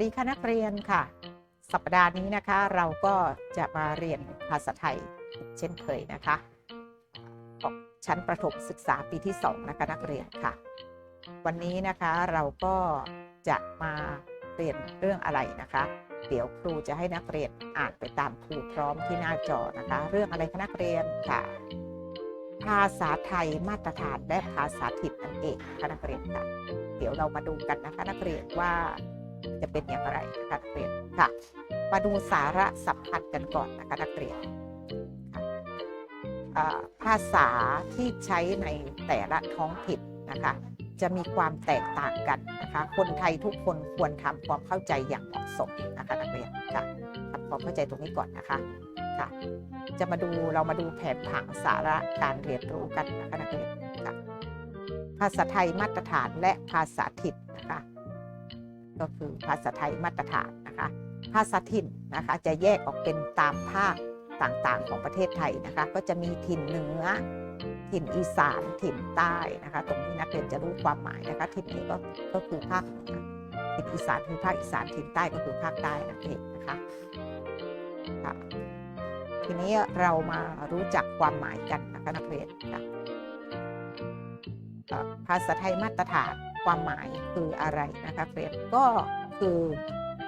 สวัสดีค่ะนักเรียนค่ะ สัปดาห์นี้นะคะ เราก็จะมาเรียนภาษาไทยเช่นเคยนะคะของชั้นประถมศึกษาปีที่ 2 นะคะนักเรียนค่ะ วันนี้นะคะเราก็จะมาเรียนเรื่องอะไรนะคะ เดี๋ยวครูจะให้นักเรียนอ่านไปตามครูพร้อมที่หน้าจอนะคะ เรื่องอะไรคะนักเรียนค่ะ ภาษาไทยมาตรฐานและภาษาถิ่นนั่นเองคะนักเรียนค่ะเดี๋ยวเรามาดูกันนะคะนักเรียนว่า จะเป็นอย่างไรนะคะนักเรียนค่ะ มาดูสาระสำคัญกันก่อนนะคะนักเรียนค่ะภาษาที่ใช้ในแต่ละท้องถิ่นนะคะ จะมีความแตกต่างกันนะคะ คนไทยทุกคนควรทำความเข้าใจอย่างเหมาะสมนะคะนักเรียนค่ะทำความเข้าใจตรงนี้ก่อนนะคะค่ะ จะมาดูเรามาดูแผนผังสาระการเรียนรู้กันนะคะนักเรียนค่ะภาษาไทยมาตรฐานและภาษาถิ่นนะคะ ก็คือภาษาไทยมาตรฐานนะคะ ภาษาถิ่นนะคะจะแยกออกเป็นตามภาคต่างๆ ของประเทศไทยนะคะ ก็จะมีถิ่นเหนือ ถิ่นอีสาน ถิ่นใต้นะคะ ตรงนี้นักเรียนจะรู้ความหมายนะคะ ถิ่นนี้ก็ก็คือภาคเหนือถิ่นอีสานคือภาคอีสาน ถิ่นใต้ก็คือภาคใต้นั่นเองนะคะค่ะทีนี้เรามารู้จักความหมายกันนะคะนักเรียนค่ะภาษาไทยมาตรฐาน ความหมายคืออะไรนะคะเรียนก็คือ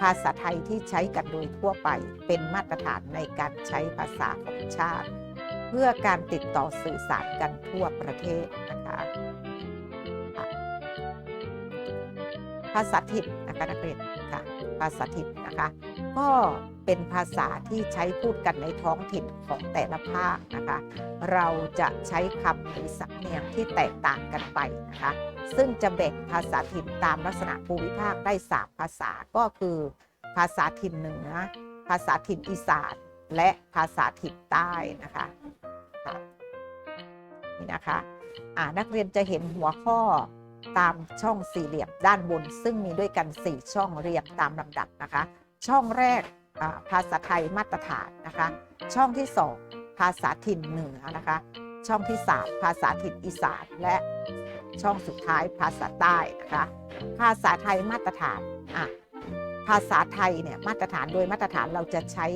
ภาษาไทยที่ใช้กันโดยทั่วไปเป็นมาตรฐานในการใช้ภาษาของชาติ เพื่อการติดต่อสื่อสารกันทั่วประเทศนะคะค่ะภาษาถิ่นนะคะนักเรียนค่ะ ภาษาถิ่นนะคะ ก็เป็นภาษาที่ใช้พูดกันในท้องถิ่นของแต่ละภาคนะคะ เราจะใช้คำหรือสำเนียงที่แตกต่างกันไปนะคะ ซึ่งจะแบ่งภาษาถิ่นตามลักษณะภูมิภาคได้สามภาษาก็คือ ภาษาถิ่นเหนือ ภาษาถิ่นอีสานและภาษาถิ่นใต้นะคะนี่นะคะนักเรียนจะเห็นหัวข้อตามช่องสี่เหลี่ยมด้านบน ซึ่งมีด้วยกัน 4 ช่องเรียงตามลำดับนะคะ ช่องแรกภาษาไทยมาตรฐานนะคะ ช่องที่ 2 ภาษาถิ่นเหนือนะคะ ช่องที่ 3 ภาษาถิ่นอีสานและ ช่องสุดท้ายภาษาใต้นะคะ ภาษาไทยมาตรฐานอะภาษาไทยเนี่ยมาตรฐานโดยมาตรฐานเราจะใช้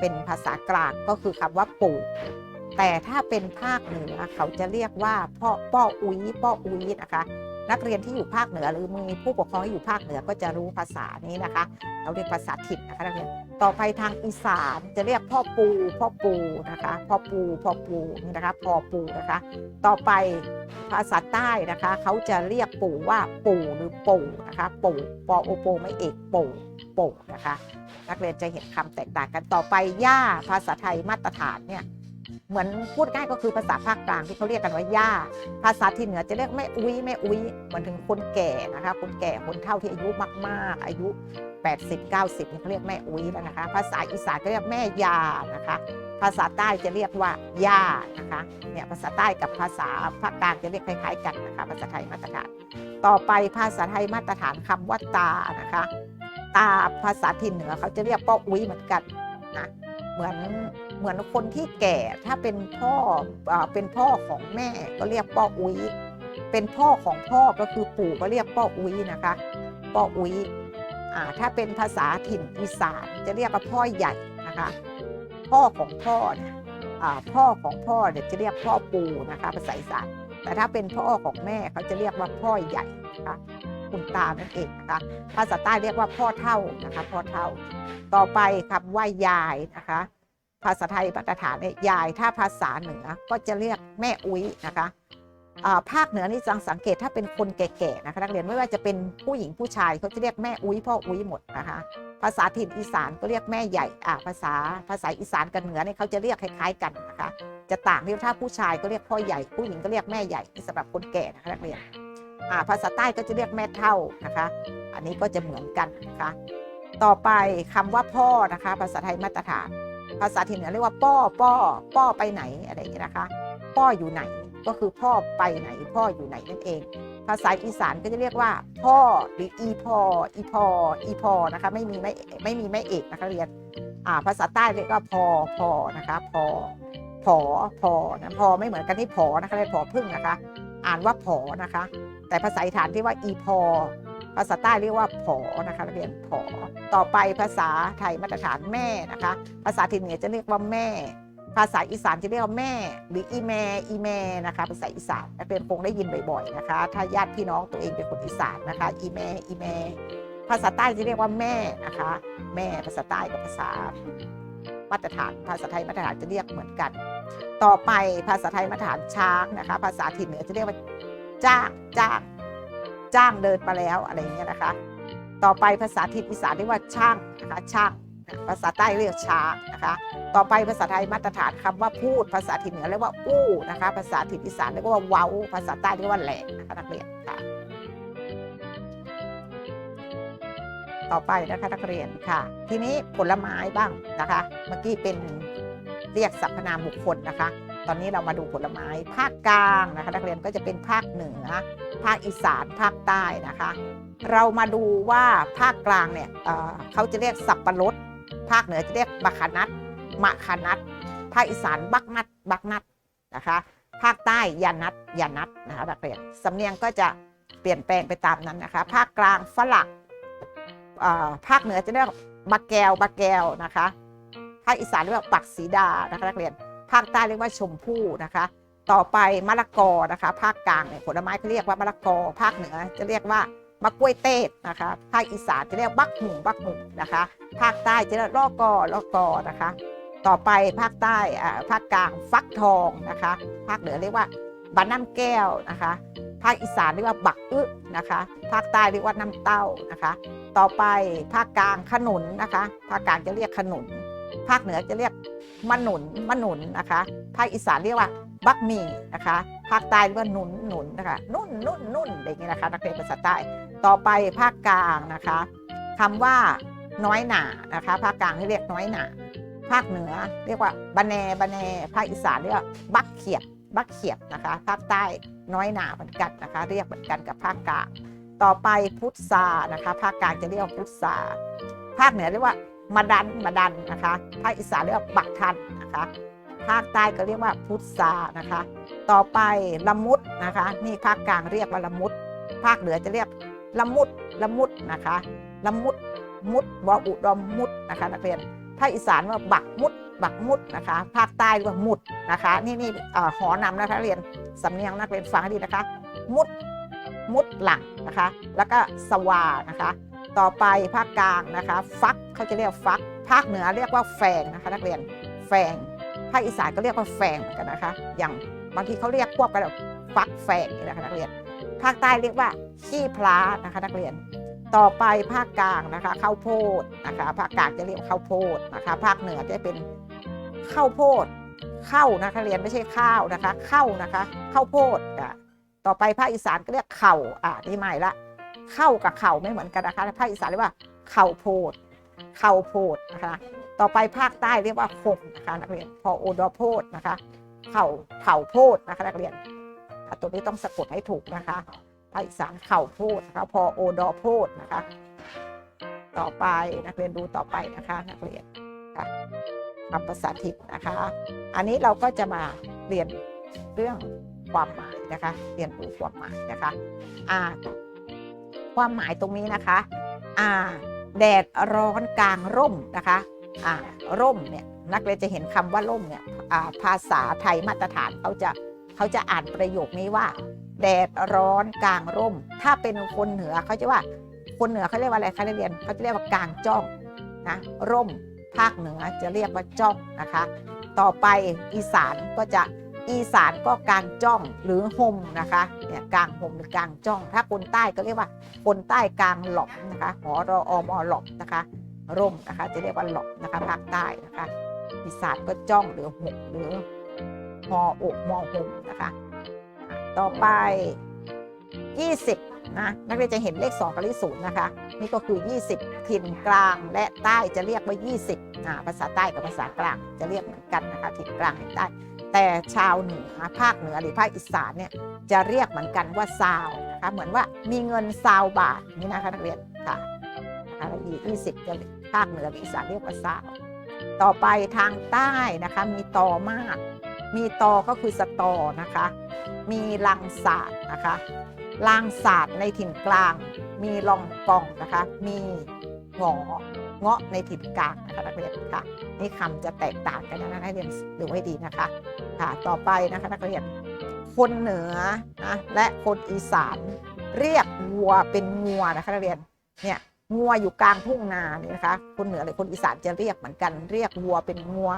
เป็นภาษากลางก็คือคำว่าปู่แต่ถ้าเป็นภาคเหนือเขาจะเรียกว่าพ่อป้ออุ้ยป้ออุ้ยนะคะ นักเรียนที่อยู่ภาคเหนือ หรือมีผู้ปกครองที่อยู่ภาคเหนือก็จะรู้ภาษานี้นะคะ เราเรียกภาษาถิ่นนะคะนักเรียนต่อไปทางอีสานจะเรียกพ่อปูพ่อปูนะคะพ่อปูพ่อปูนี่นะคะพ่อปูนะคะ ต่อไปภาษาใต้นะคะ เขาจะเรียกปู่ว่าปู่หรือปู่นะคะ ปู่ปอโอโปไม่เอกปู่ปู่นะคะ นักเรียนจะเห็นคำแตกต่างกันต่อไปย่าภาษาไทยมาตรฐานเนี่ย เหมือนพูดง่ายก็คือภาษาภาคกลางที่เขาเรียกกันว่าย่า ภาษาถิ่เหนือจะเรียกแม่อุ้ยแม่อุ้ยเหมือนถึงคนแก่นะคะ คนแก่คนเฒ่าที่อายุมากๆ อายุ 80 90นี่เขาเรียกแม่อุ้ยแล้วนะคะ ภาษาอีสานก็เรียกแม่ยานะคะ ภาษาใต้จะเรียกว่าย่านะคะเนี่ยภาษาใต้กับภาษาภาคกลางจะเรียกคล้ายๆกันนะคะ ภาษาไทยมาตรฐาน ต่อไปภาษาไทยมาตรฐานคำว่าตานะคะ ตาภาษาถิ่นเหนือเขาจะเรียกป้ออุ้ยเหมือนกันนะเหมือน เหมือนคนที่แก่ถ้าเป็นพ่อเอเป็นพ่อของแม่ก็เรียกป้ออุ้ยเป็นพ่อของพ่อก็คือปู่ก็เรียกป้ออุ้ยนะคะป้ออุ้ยถ้าเป็นภาษาถิ่นอีสานจะเรียกว่าพ่อใหญ่นะคะ พ่อของพ่อเนี่ยพ่อของพ่อเนี่ยจะเรียกพ่อปู่นะคะภาษาอีสานแต่ถ้าเป็นพ่อของแม่เขาจะเรียกว่าพ่อใหญ่นะคะคุณตานั่นเองนะคะภาษาใต้เรียกว่าพ่อเท่านะคะพ่อเท่า ต่อไปคำว่ายายนะคะ ภาษาไทยมาตรฐานเนี่ยยายถ้าภาษาเหนือก็จะเรียกแม่อุ้ยนะคะภาคเหนือนี่จังสังเกตถ้าเป็นคนแก่ๆนะคะนักเรียนไม่ว่าจะเป็นผู้หญิงผู้ชายเขาจะเรียกแม่อุ้ยพ่ออุ้ยหมดนะคะภาษาถิ่นอีสานก็เรียกแม่ใหญ่ภาษาภาษาอีสานกับเหนือเนี่ยเขาจะเรียกคล้ายๆกันนะคะจะต่างที่ถ้าผู้ชายก็เรียกพ่อใหญ่ ผู้หญิงก็เรียกแม่ใหญ่นี่สำหรับคนแก่นะคะนักเรียนภาษาใต้ก็จะเรียกแม่เท่านะคะ อันนี้ก็จะเหมือนกันนะคะต่อไปคำว่าพ่อนะคะ ภาษาไทยมาตรฐาน ภาษาถิ่นเหนือเรียกว่าป้อป้อป้อไปไหนอะไรอย่างเงี้ยนะคะป้ออยู่ไหนก็คือพ่อไปไหน พ่ออยู่ไหนนั่นเอง ภาษาอีสานก็จะเรียกว่า พ่อหรืออีพออีพออีพอนะคะไม่มีไม่ไม่มีไม่เอกนะคะเรียนอ่าภาษาใต้เรียกว่าพอพอนะคะพอพอพอนะพอไม่เหมือนกันที่พอนะคะเรียกพอพึ่งนะคะ อ่านว่าพอนะคะ แต่ภาษาอีสานที่ว่าอีพอาษาใต้เรียกว่าผอนะคะนักเรียนผอต่อไปภาษาไทยมาตรฐานแม่นะคะ ภาษาถิ่นเหนือจะเรียกว่าแม่ ภาษาอีสานจะเรียกว่าแม่ หรืออีแม่อีแม่นะคะ ภาษาอีสานนักเรียนคงได้ยินบ่อยๆนะคะ ถ้าญาติพี่น้องตัวเองเป็นคนอีสานนะคะ อีแม่อีแม่ภาษาใต้จะเรียกว่าแม่นะคะ แม่ภาษาใต้กับภาษามาตรฐาน ภาษาไทยมาตรฐานจะเรียกเหมือนกัน ต่อไปภาษาไทยมาตรฐานช้างนะคะ ภาษาถิ่นเหนือจะเรียกว่าจ้างจ้าง จ้างเดินมาแล้วอะไรอย่างเงี้ยนะคะ ต่อไปภาษาถิ่นอีสานเรียกว่าช่างนะคะช่างภาษาใต้เรียกช้างนะคะ ต่อไปภาษาไทยมาตรฐานคำว่าพูด ภาษาถิ่นเหนือเรียกว่าอู้นะคะ ภาษาถิ่นอีสานเรียกว่าเว้า ภาษาใต้เรียกว่าแหลงนะคะนักเรียนค่ะ ต่อไปนะคะนักเรียนค่ะ ทีนี้ผลไม้บ้างนะคะ เมื่อกี้เป็นเรียกสรรพนามบุคคลนะคะ ตอนนี้เรามาดูผลไม้ภาคกลางนะคะ นักเรียนก็จะเป็นภาคเหนือ ภาคอีสานภาคใต้นะคะ เรามาดูว่าภาคกลางเนี่ยเเขาจะเรียกสับปะรด ภาคเหนือจะเรียกมะขนัดมะขนัด ภาคอีสานบักนัดบักนัดนะคะ ภาคใต้ยานัดยานัดนะคะนักเรียนสำเนียงก็จะเปลี่ยนแปลงไปตามนั้นนะคะ ภาคกลางฝรั่งภาคเหนือจะเรียกบะแกวบะแกวนะคะ ภาคอีสานเรียกว่าปักสีดานะคะนักเรียน ภาคใต้เรียกว่าชมพู่นะคะ ต่อไปมะละกอนะคะ ภาคกลางเนี่ยผลไม้เขาเรียกว่ามะละกอ ภาคเหนือจะเรียกว่ามะกล้วยเต้นะคะ ภาคอีสานจะเรียกบักหุ่งบักหุ่งนะคะ ภาคใต้จะเรียกลอกอลอกอนะคะ ต่อไปภาคใต้อ่าภาคกลางฟักทองนะคะ ภาคเหนือเรียกว่าบานน้ำแก้วนะคะ ภาคอีสานเรียกว่าบักอึนะคะ ภาคใต้เรียกว่าน้ำเต้านะคะ ต่อไปภาคกลางขนุนนะคะ ภาคกลางจะเรียกขนุน ภาคเหนือจะเรียกมะหนุนมะหนุนนะคะ ภาคอีสานเรียกว่า บักมี่นะคะภาคใต้เรียกว่าหนุนหนุนนะคะนุ่นนุ่นนุ่นอย่างเงี้นะคะ นักเรียนภาษาใต้ต่อไปภาคกลางนะคะคำว่าน้อยหนานะคะภาคกลางเรียกน้อยหนาภาคเหนือเรียกว่าบะแนบะแนภาคอีสานเรียกว่าบักเขียดบักเขียดนะคะ ภาคใต้น้อยหนาเหมือนกันนะคะ เรียกเหมือนกันกับภาคกลางต่อไปพุทรานะคะ ภาคกลางจะเรียกพุทราภาคเหนือเรียกว่ามาดันมาดันนะคะ ภาคอีสานเรียกว่าบักทันนะคะ ภาคใต้ก็เรียกว่าพุทรานะคะ ต่อไปละมุดนะคะ นี่ภาคกลางเรียกว่าละมุด ภาคเหนือจะเรียกละมุดละมุดนะคะละมุดมุดวออุดอมมุดนะคะนักเรียนภาคอีสานว่าบักมุดบักมุดนะคะ ภาคใต้เรียกว่ามุดนะคะ นี่นี่เอ่อหอนำนะคะเรียนสำเนียงนักเรียนฟังให้ดีนะคะ มุดมุดหลังนะคะ แล้วก็สวานะคะ ต่อไปภาคกลางนะคะ ฟักเขาจะเรียกฟัก ภาคเหนือเรียกว่าแฟงนะคะนักเรียนแฟง ภาคอีสานก็เรียกว่าแฟงเหมือนกันนะคะ อย่างบางทีเขาเรียกควบกันแบบฟักแฟงนี่นะคะนักเรียน ภาคใต้เรียกว่าขี้พลานะคะนักเรียน ต่อไปภาคกลางนะคะข้าวโพดนะคะ ภาคกลางจะเรียกข้าวโพดนะคะ ภาคเหนือจะเป็นข้าวโพดข้าวนะคะเรียนไม่ใช่ข้าวนะคะข้าวนะคะข้าวโพดอะต่อไปภาคอีสานก็เรียกเข่าอะนี่ใหม่ละเข้ากับเข่าไม่เหมือนกันนะคะภาคอีสานเรียกว่าเข่าโพดเข่าโพดนะคะ ต่อไปภาคใต้เรียกว่าคมนะคะนักเรียนพอโอดอโพดนะคะเข่าเข่าโพดนะคะนักเรียนตัวนี้ต้องสะกดให้ถูกนะคะภาคอีสานเข่าโพดนะคะพอโอดอโพดนะคะ ต่อไปนักเรียนดูต่อไปนะคะนักเรียนค่ะคำภาษาถิ่นนะคะ อันนี้เราก็จะมาเรียนเรื่องความหมายนะคะ เรียนรู้ความหมายนะคะอ่าความหมายตรงนี้นะคะอ่าแดดร้อนกลางร่มนะคะ ร่มเนี่ยนักเรียนจะเห็นคำว่าร่มเนี่ยภาษาไทยมาตรฐานเขาจะเขาจะอ่านประโยคนี้ว่า แดดร้อนกลางร่ม ถ้าเป็นคนเหนือเขาจะว่า คนเหนือเขาเรียกว่าอะไรคะนักเรียนเขาจะเรียกว่ากลางจ้องนะร่มภาคเหนือจะเรียกว่าจ้องนะคะ ต่อไปอีสานก็จะอีสานก็กลางจ้องหรือห่มนะคะเนี่ยกลางห่มหรือกลางจ้อง ถ้าคนใต้ก็เรียกว่าคนใต้กลางหลอมนะคะหอรออมอหลอมนะคะ ร่มนะคะ จะเรียกว่าหลอมนะคะภาคใต้นะคะอีสานก็จ้องหรือห่มหรือหออกมอห่มนะคะ ต่อไป 20นะนักเรียนจะเห็นเลข 2 กับเลข0นย์นะคะ นี่ก็คือ 20 ถิ่นกลางและใต้จะเรียกว่า 20นะภาษาใต้กับภาษากลางจะเรียกเหมือนกันนะคะถิ่นกลางและใต้ แต่ชาวเหนือภาคเหนือหรือภาคอีสานเนี่ยจะเรียกเหมือนกันว่าซาวนะคะเหมือนว่ามีเงินซาวบาทนี่นะคะนักเรียนค่ะนะคะแล้วยี่สิบจะ ภาคเหนืออีสานเรียกว่าซาว ต่อไปทางใต้นะคะมีตอมาก มีตอก็คือสตอนะคะ มีลังศาสตร์นะคะลางศาสตร์ในถิ่นกลาง มีลองกองนะคะ มีหงอเงาะในถิ่นกลางนะคะนักเรียนค่ะ นี่คำจะแตกต่างกันนะนักเรียนดูให้ดีนะคะ ค่ะต่อไปนะคะนักเรียนคนเหนือนะและคนอีสานเรียกวัวเป็นงัวนะคะนักเรียนเนี่ย งัวอยู่กลางทุ่งนาเนี่ยนะคะ คนเหนือหรือคนอีสานจะเรียกเหมือนกัน เรียกวัวเป็นงัว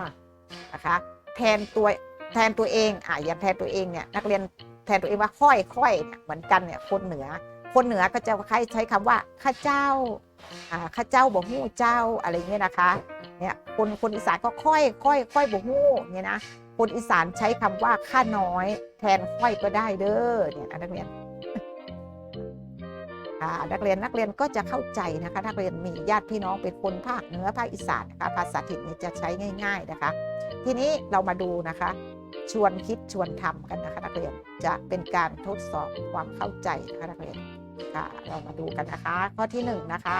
นะคะ แทนตัวแทนตัวเองอะอย่างแทนตัวเองเนี่ยนักเรียนแทนตัวเองว่าค่อยค่อยเนี่ยเหมือนกันเนี่ยคนเหนือ คนเหนือก็จะใช้ใช้คำว่าข้าเจ้าอ่าข้าเจ้าบอกหู้เจ้าอะไรเงี้ยนะคะเนี่ยคนคนอีสานก็ค่อยค่อยค่อยบอกหู้เนี่ยนะคนอีสานใช้คำว่าข้าน้อย แทนค่อยก็ได้เด้อเนี่ยนักเรียน นักเรียนนักเรียนก็จะเข้าใจนะคะ นักเรียนมีญาติพี่น้องเป็นคนภาคเหนือภาคอีสานนะคะภาษาถิ่นนี้จะใช้ง่าย ๆนะคะ ทีนี้เรามาดูนะคะ ชวนคิดชวนทำกันนะคะ นักเรียนจะเป็นการทดสอบความเข้าใจนะคะนักเรียนค่ะเรามาดูกันนะคะ ข้อที่หนึ่งนะคะ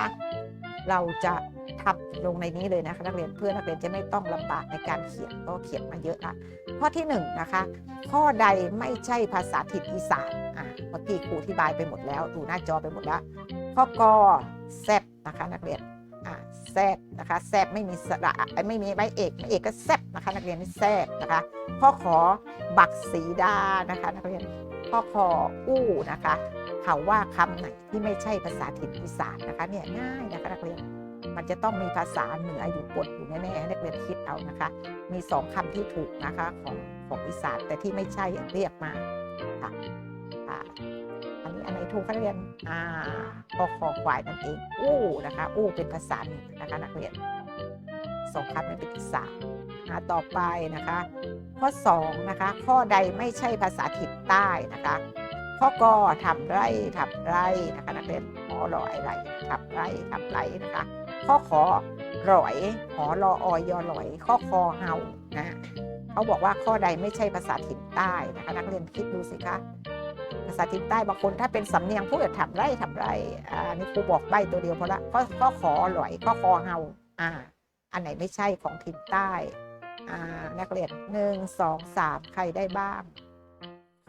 เราจะ ทำลงในนี้เลยนะคะนักเรียนเพื่อนักเรียนจะไม่ต้องลำบากในการเขียนก็เขียนมาเยอะละข้อที่หนึ่งนะคะ ข้อใดไม่ใช่ภาษาถิ่นอีสานอะเมื่อกี้ครูอธิบายไปหมดแล้วดูหน้าจอไปหมดแล้ว ข้อกอแซบนะคะนักเรียนอ่าแซบนะคะแซบไม่มีสระไม่มีใบเอกไม่เอกก็แซบนะคะ นักเรียนนี่แซบนะคะ ข้อขอบักสีดานะคะ นักเรียนข้อคออู้นะคะเขาว่าคำไหนที่ไม่ใช่ภาษาถิ่นอีสานนะคะเนี่ยง่ายนะคะนักเรียน มันจะต้องมีภาษาเหนืออยู่ปนอยู่แน่ๆในักเรียนคิดเอานะคะ มีสองคำที่ถูกนะคะของของอีสานแต่ที่ไม่ใช่เรียกมาค่ะอันนี้อันไหนถูกคะนักเรียนอ่าคอคอควายนั่นเองอู้นะคะอู้เป็นภาษาเหนือนะคะนักเรียนสองคำนี้เป็นอีสานอ่าต่อไปนะคะ ข้อสองนะคะข้อใดไม่ใช่ภาษาถิ่นใต้นะคะข้อกอทำไร่ทำไร่นะคะนักเรียนหอรออไรทำไร่ทำไร่นะคะ ข้อขอรอยหอรอออยอรอย ข้อคอเฮานะเขาบอกว่าข้อใดไม่ใช่ภาษาถิ่นใต้นะคะนักเรียนคิดดูสิคะภาษาถิ่นใต้บางคนถ้าเป็นสำเนียงพูดทำไร่ทำไร่อ่านี่ครูบอกใบตัวเดียวพอละข้อข้อขอรอยข้อคอเฮาอ่า อันไหนไม่ใช่ของถิ่นใต้อ่านักเรียนหนึ่งสองสามใครได้บ้าง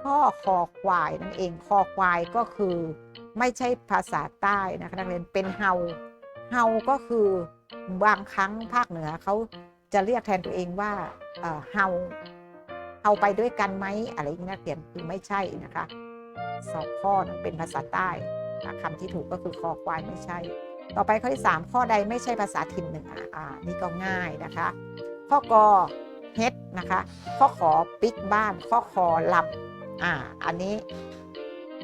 ข้อคอควายนั่นเองคอควายก็คือ ไม่ใช่ภาษาใต้นะคะนักเรียนเป็นเฮา เฮาก็คือบางครั้งภาคเหนือเขาจะเรียกแทนตัวเองว่าเฮาเฮาไปด้วยกันไหมอะไรอย่างนี้นักเรียนคือไม่ใช่นะคะสองข้อนั้นเป็นภาษาใต้อะคำที่ถูกก็คือคอควายไม่ใช่ ต่อไปข้อที่สามข้อใดไม่ใช่ภาษาถิ่นเหนืออ่านี่ก็ง่ายนะคะ ข้อกอเฮ็ดนะคะข้อขอปิกบ้าน ข้อคอลำอ่าอันนี้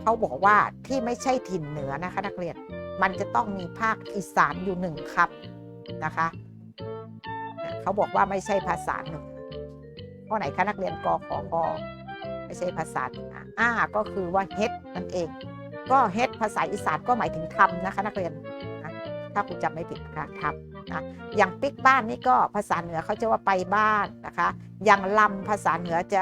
เขาบอกว่าที่ไม่ใช่ถิ่นเหนือนะคะนักเรียน มันจะต้องมีภาคอีสานอยู่หนึ่งคำนะคะ เขาบอกว่าไม่ใช่ภาษาเหนือข้อไหนคะนักเรียนกขอคอไม่ใช่ภาษาเหนืออ่าก็คือว่าเฮ็ดนั่นเอง ก็เฮ็ดภาษาอีสานก็หมายถึงทำนะคะ นักเรียนนะถ้าคุณจำไม่ผิดนะคะทำนะอย่างปิกบ้านนี่ก็ภาษาเหนือเขาจะว่าไปบ้านนะคะ อย่างลำภาษาเหนือจะ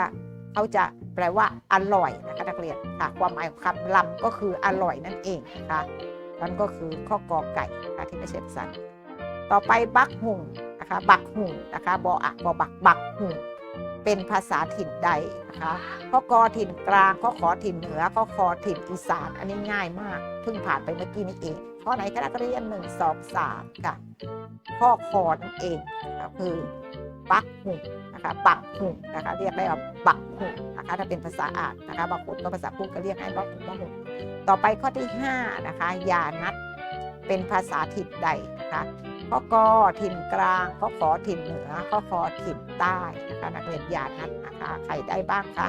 เขาจะแปลว่าอร่อยนะคะนักเรียนค่ะความหมายของคำลำก็คืออร่อยนั่นเองนะคะ นั่นก็คือข้อกอไก่นะคะที่ไม่ใช่ภาษาเหนือต่อไปบักหุงนะคะบักหุงนะคะบออะบอบักบักหุงเป็นภาษาถิ่นใดนะคะข้อกอถิ่นกลางข้อขอถิ่นเหนือข้อคอถิ่นอีสาน อันนี้ง่ายมากเพิ่งผ่านไปเมื่อกี้นี้เองข้อไหนคะนักเรียนหนึ่งสองสามค่ะข้อคอนั่นเองคือ ปักหุงนะคะปักหุงนะคะเรียกได้ว่าปักหุงนะคะถ้าเป็นภาษาอ่านนะคะบางคนก็ภาษาพูดก็เรียกให้ปักหุงปักหุงต่อไปข้อที่5นะคะยานัดเป็นภาษาถิ่นใดนะคะข้อกอถิ่นกลางข้อขอถิ่นเหนือข้อคอถิ่นใต้นะคะนักเรียนยานัดนะคะใครได้บ้างคะ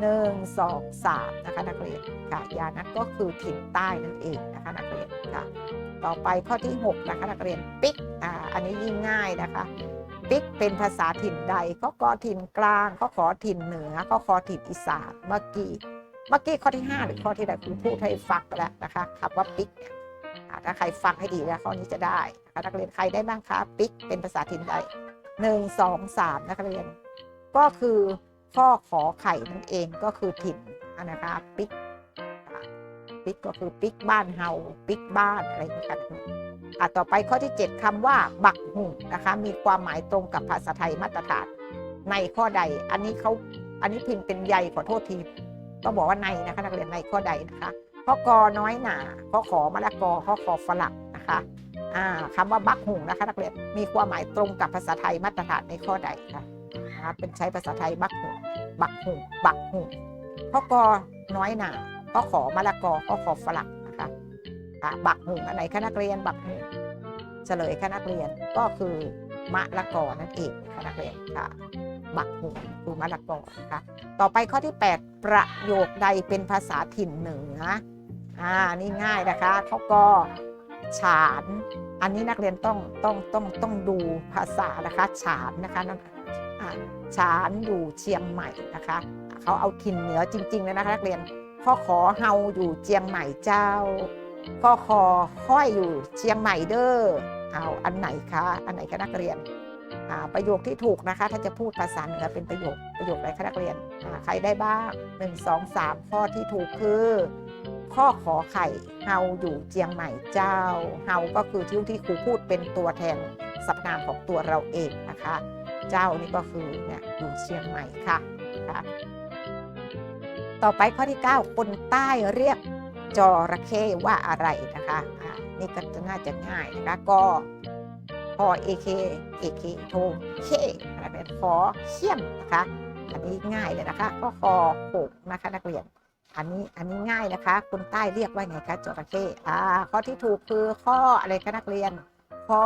หนึ่งสองสามนะคะนักเรียนค่ะยานัดก็คือถิ่นใต้นั่นเองนะคะนักเรียนค่ะต่อไปข้อที่ 6 นะคะนักเรียนปิกอ่าอันนี้ยิ่งง่ายนะคะ ปิ๊กเป็นภาษาถิ่นใดข้อกอถิ่นกลางข้อขอถิ่นเหนือข้อคอถิ่นอีสานเมื่อกี้เมื่อกี้ข้อที่ 5 หรือข้อที่ใดครูพูดให้ฟังไปแล้วนะคะคำว่าปิ๊กเนี่ยถ้าใครฟังให้ดีแล้วข้อนี้จะได้นักเรียนใครได้บ้างคะปิ๊กเป็นภาษาถิ่นใดหนึ่งสองสามนักเรียน ก็คือข้อขอไข่นั่นเองก็คือถิ่นนะคะปิ๊กปิ๊กก็คือปิ๊กบ้านเฮาปิ๊กบ้านอะไรอย่างนี้กัน อะต่อไปข้อที่ 7คำว่า บักหุ่งนะคะ มีความหมายตรงกับภาษาไทยมาตรฐานในข้อใด อันนี้เขาอันนี้พิมพ์เป็นใยขอโทษทีต้องบอกว่าในนะคะนักเรียนในข้อใดนะคะข้อกอน้อยหนาข้อขอมะละกอข้อคอฝรั่งนะคะอ่าคำว่าบักหุงนะคะนักเรียนมีความหมายตรงกับภาษาไทยมาตรฐานในข้อใดคะนะคะเป็นใช้ภาษาไทยบักหุงบักหุงบักหุงข้อกอน้อยหนาข้อขอมะละกอข้อคอฝรั่ง คะอ่าบักหุงอันไหนคะนักเรียนบักหุงเฉลยคะนักเรียนก็คือมะละกอนั่นเองคะนักเรียนค่ะ บักหุงคือมะละกอนะคะต่อไปข้อที่ 8 ประโยคใดเป็นภาษาถิ่นเหนืออ่านี่ง่ายนะคะเขาก็ฉานอันนี้นักเรียนต้องต้องต้องต้องดูภาษานะคะฉานนะคะนั่นอ่าฉานอยู่เชียงใหม่นะคะเขาเอาถิ่นเหนือจริงๆเลยนะคะนักเรียนข้อขอเฮาอยู่เชียงใหม่เจ้า ข้อคอห้อยอยู่เชียงใหม่เด้อเอาอันไหนคะอันไหนคะนักเรียนอ่าประโยคที่ถูกนะคะ ถ้าจะพูดภาษาเหนือเป็นประโยคประโยคอะไรคะนักเรียนใครได้บ้าง1 2 3ข้อที่ถูกคือ ข้อขอไข่เฮาอยู่เจียงใหม่เจ้าเฮาก็คือที่ที่ครูพูดเป็นตัวแทนสรรพนามของตัวเราเองนะคะ เจ้านี่ก็คือเนี่ยอยู่เชียงใหม่ค่ะค่ะต่อไปข้อที่ 9 คนใต้เรียก จระเข้ว่าอะไรนะคะอ่านี่ก็จะน่าจะง่ายนะคะก็พอเอเคเอเคโทเคอะไรเป็นขอเขี้ยมนะคะ อันนี้ง่ายเลยนะคะก็คอโขกนะคะนักเรียน อันนี้อันนี้ง่ายนะคะ คนใต้เรียกว่าไงคะจระเข้อ่าข้อที่ถูกคือข้ออะไรคะนักเรียนข้อ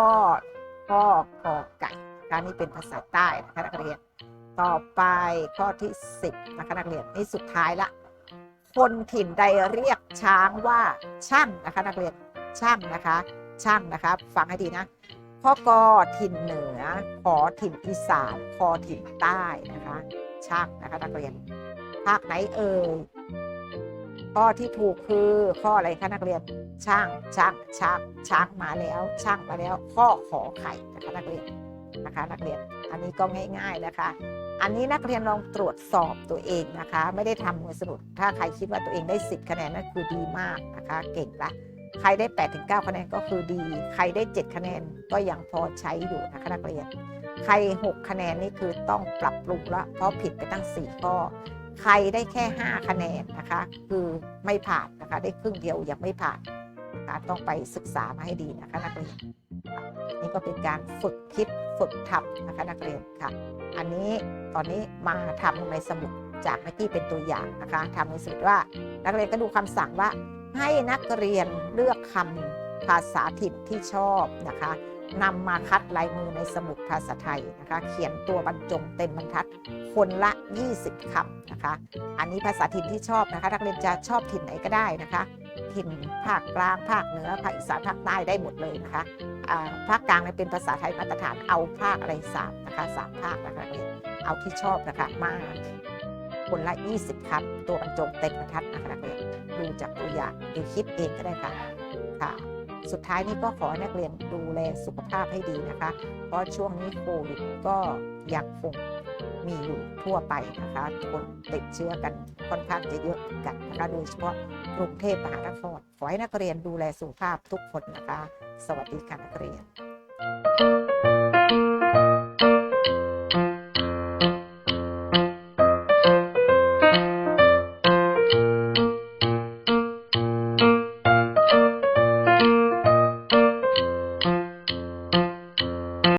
ข้อกอไก่นะคะนี่เป็นภาษาใต้นะคะนักเรียน ต่อไปข้อที่ 10นะคะนักเรียนนี่สุดท้ายละ คนถิ่นใดเรียกช้างว่าช่างนะคะ นักเรียนช่างนะคะ ช่างนะคะ ฟังให้ดีนะข้อกอถิ่นเหนือขอถิ่นอีสานคอถิ่นใต้นะคะช่างนะคะนักเรียนภาคไหนเอ่ยข้อที่ถูกคือข้ออะไรคะนักเรียนช่างช่างช่างช่างมาแล้ว ช่างมาแล้ว ข้อขอไข่นะคะนักเรียน นะคะ นักเรียนอันนี้ก็ง่าย ๆนะคะ อันนี้นักเรียนลองตรวจสอบตัวเองนะคะ ไม่ได้ทำมือสนุดถ้าใครคิดว่าตัวเองได้ 10 คะแนนนั่นคือดีมากนะคะ เก่งละใครได้8ถึง9คะแนนก็คือดี ใครได้ 7 คะแนนก็ยังพอใช้อยู่นะคะนักเรียน ใคร 6 คะแนนนี่คือต้องปรับปรุงละเพราะผิดไปตั้ง 4 ข้อ ใครได้แค่ 5 คะแนนนะคะ คือไม่ผ่านนะคะ ได้ครึ่งเดียวยังไม่ผ่าน นะคะต้องไปศึกษามาให้ดีนะคะนักเรียนนี่ก็เป็นการฝึกคิดฝึกทำนะคะนักเรียนค่ะ อันนี้ตอนนี้มาทำในสมุดจากเมื่อกี้เป็นตัวอย่างนะคะทำในสมุดว่านักเรียนก็ดูคำสั่งว่า ให้นักเรียนเลือกคำภาษาถิ่นที่ชอบนะคะนำมาคัดลายมือในสมุดภาษาไทยนะคะ เขียนตัวบรรจงเต็มบรรทัด คนละ 20คำนะคะ อันนี้ภาษาถิ่นที่ชอบนะคะ นักเรียนจะชอบถิ่นไหนก็ได้นะคะ ถิ่นภาคกลางภาคเหนือภาคอีสานภาคใต้ได้หมดเลยนะคะภาคกลางเป็นภาษาไทยมาตรฐานเอาภาคอะไรสามนะคะสามภาคนะคะเรียนเอาที่ชอบนะคะมากคนละ 20คำตัวบรรจงเต็มบรรทัดนะคะนักเรียนดูจากตัวอย่างหรือคิดเองก็ได้ค่ะค่ะ สุดท้ายนี้ก็ขอให้นักเรียนดูแลสุขภาพให้ดีนะคะ เพราะช่วงนี้โควิดก็ยังคงมีอยู่ทั่วไปนะคะ คนติดเชื้อกันค่อนข้างจะเยอะกันนะคะโดยเฉพาะ กรุงเทพมหานครขอให้นักเรียนดูแลสุขภาพทุกคนนะคะ สวัสดีค่ะนักเรียน